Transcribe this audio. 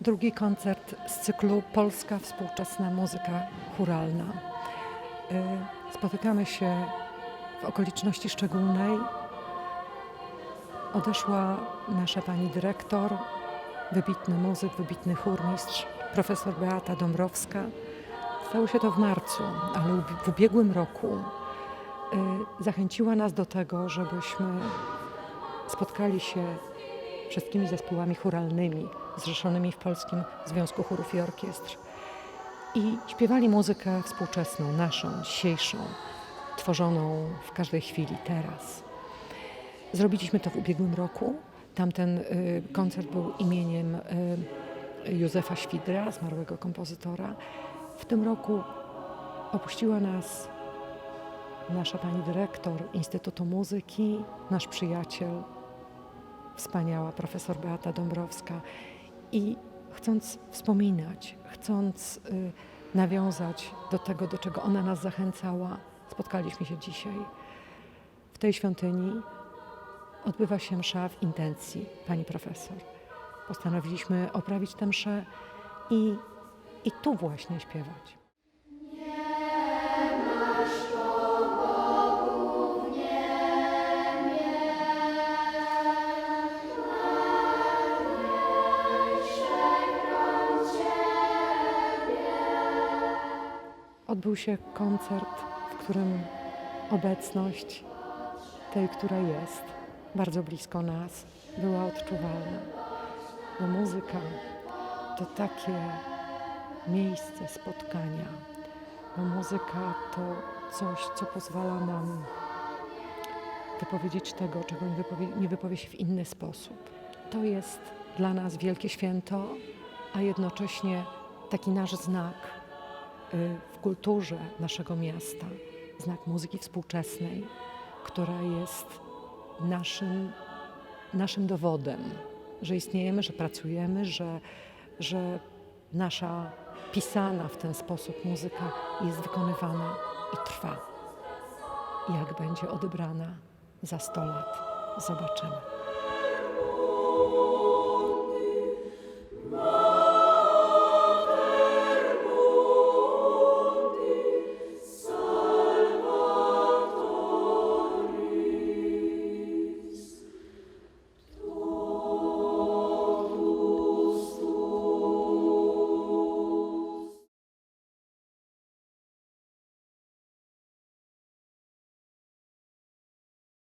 drugi koncert z cyklu Polska współczesna muzyka churalna. Y, Spotykamy się w okoliczności szczególnej. Odeszła nasza pani dyrektor, wybitny muzyk, wybitny chórmistrz, profesor Beata Dąbrowska. Stało się to w marcu, ale w ubiegłym roku y, zachęciła nas do tego, żebyśmy spotkali się wszystkimi zespołami churalnymi zrzeszonymi w Polskim Związku Chórów i Orkiestr i śpiewali muzykę współczesną, naszą, dzisiejszą, tworzoną w każdej chwili, teraz. Zrobiliśmy to w ubiegłym roku. Tamten y, koncert był imieniem y, Józefa Świdra, zmarłego kompozytora. W tym roku opuściła nas nasza pani dyrektor Instytutu Muzyki, nasz przyjaciel, wspaniała profesor Beata Dąbrowska. I chcąc wspominać, chcąc y, nawiązać do tego, do czego ona nas zachęcała, spotkaliśmy się dzisiaj. W tej świątyni odbywa się msza w intencji pani profesor. Postanowiliśmy oprawić tę mszę i, i tu właśnie śpiewać. Odbył się koncert, w którym obecność tej, która jest bardzo blisko nas, była odczuwalna. Bo muzyka to takie miejsce spotkania, bo muzyka to coś, co pozwala nam wypowiedzieć tego, czego nie wypowie, nie wypowie się w inny sposób. To jest dla nas wielkie święto, a jednocześnie taki nasz znak y, kulturze naszego miasta, znak muzyki współczesnej, która jest naszym, naszym dowodem, że istniejemy, że pracujemy, że, że nasza pisana w ten sposób muzyka jest wykonywana i trwa. Jak będzie odebrana za 100 lat, zobaczymy.